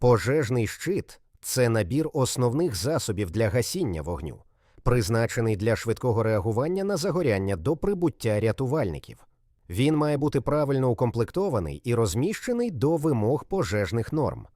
Пожежний щит це набір основних засобів для гасіння вогню, призначений для швидкого реагування на загоряння до прибуття рятувальників. Він має бути правильно укомплектований і розміщений до вимог пожежних норм.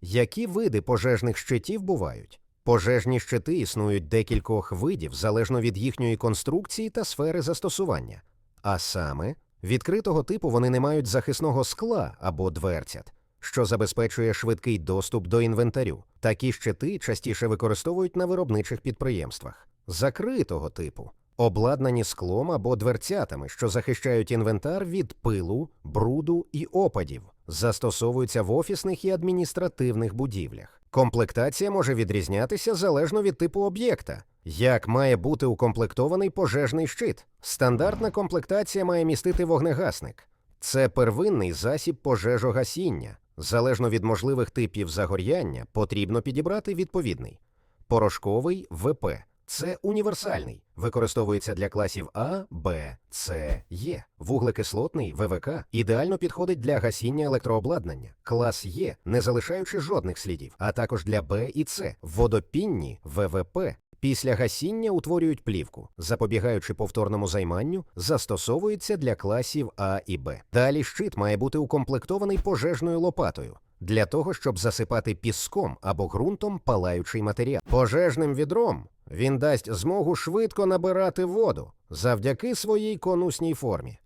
Які види пожежних щитів бувають? Пожежні щити існують декількох видів залежно від їхньої конструкції та сфери застосування. А саме, відкритого типу вони не мають захисного скла або дверцят, що забезпечує швидкий доступ до інвентарю. Такі щити частіше використовують на виробничих підприємствах. Закритого типу обладнані склом або дверцятами, що захищають інвентар від пилу, бруду і опадів, застосовуються в офісних і адміністративних будівлях. Комплектація може відрізнятися залежно від типу об'єкта. Як має бути укомплектований пожежний щит? Стандартна комплектація має містити вогнегасник. Це первинний засіб пожежогасіння. Залежно від можливих типів загоряння, потрібно підібрати відповідний. Порошковий ВП це універсальний, використовується для класів А, Б, С, Є. Вуглекислотний ВВК ідеально підходить для гасіння електрообладнання. Клас Є, не залишаючи жодних слідів, а також для Б і С. Водопінні ВВП Після гасіння утворюють плівку, запобігаючи повторному займанню, застосовується для класів А і Б. Далі щит має бути укомплектований пожежною лопатою для того, щоб засипати піском або ґрунтом палаючий матеріал. Пожежним відром він дасть змогу швидко набирати воду завдяки своїй конусній формі,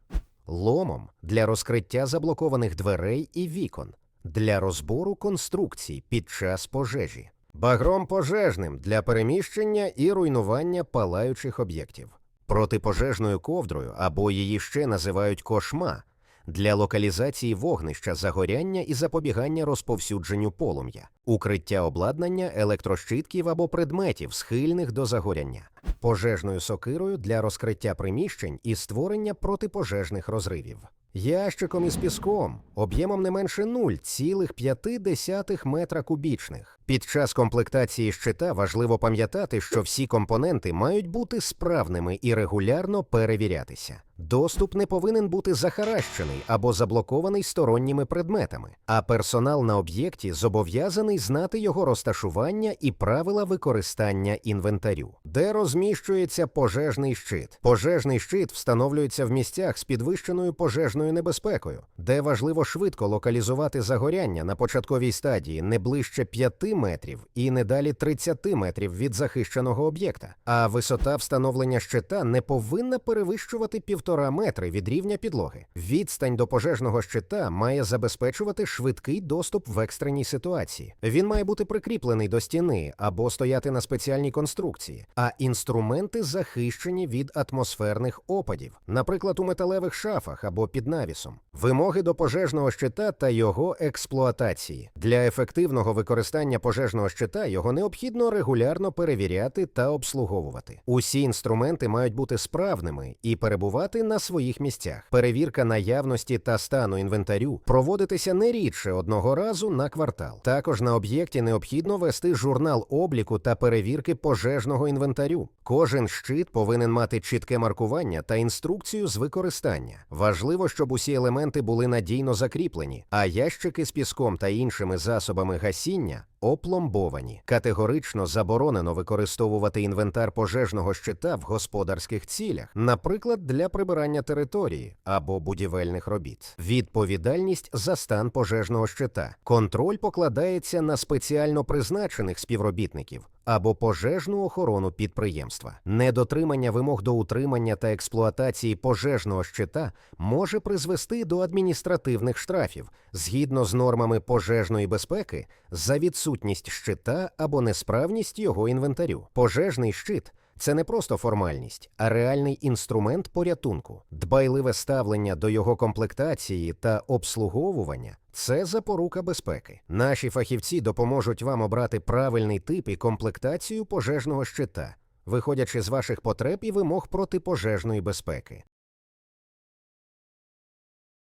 ломом для розкриття заблокованих дверей і вікон, для розбору конструкцій під час пожежі. Багром пожежним для переміщення і руйнування палаючих об'єктів, протипожежною ковдрою або її ще називають кошма для локалізації вогнища загоряння і запобігання розповсюдженню полум'я, укриття обладнання електрощитків або предметів, схильних до загоряння, пожежною сокирою для розкриття приміщень і створення протипожежних розривів. Ящиком із піском об'ємом не менше 0,5 метра кубічних. Під час комплектації щита важливо пам'ятати, що всі компоненти мають бути справними і регулярно перевірятися. Доступ не повинен бути захаращений або заблокований сторонніми предметами, а персонал на об'єкті зобов'язаний знати його розташування і правила використання інвентарю, де розміщується пожежний щит. Пожежний щит встановлюється в місцях з підвищеною пожежною небезпекою, де важливо швидко локалізувати загоряння на початковій стадії не ближче 5 метрів і не далі 30 метрів від захищеного об'єкта. А висота встановлення щита не повинна перевищувати півтора метри від рівня підлоги. Відстань до пожежного щита має забезпечувати швидкий доступ в екстреній ситуації. Він має бути прикріплений до стіни або стояти на спеціальній конструкції, а інструменти захищені від атмосферних опадів, наприклад, у металевих шафах або під навісом. Вимоги до пожежного щита та його експлуатації для ефективного використання пожежного щита його необхідно регулярно перевіряти та обслуговувати. Усі інструменти мають бути справними і перебувати на своїх місцях. Перевірка наявності та стану інвентарю проводитися не рідше одного разу на квартал. Також на об'єкті необхідно вести журнал обліку та перевірки пожежного інвентарю. Кожен щит повинен мати чітке маркування та інструкцію з використання. Важливо, щоб усі елементи були надійно закріплені, а ящики з піском та іншими засобами гасіння опломбовані. Категорично заборонено використовувати інвентар пожежного щита в господарських цілях, наприклад, для прибирання території або будівельних робіт. Відповідальність за стан пожежного щита. Контроль покладається на спеціально призначених співробітників. Або пожежну охорону підприємства. Недотримання вимог до утримання та експлуатації пожежного щита може призвести до адміністративних штрафів згідно з нормами пожежної безпеки за відсутність щита або несправність його інвентарю. Пожежний щит це не просто формальність, а реальний інструмент порятунку, дбайливе ставлення до його комплектації та обслуговування. Це запорука безпеки. Наші фахівці допоможуть вам обрати правильний тип і комплектацію пожежного щита, виходячи з ваших потреб і вимог протипожежної безпеки.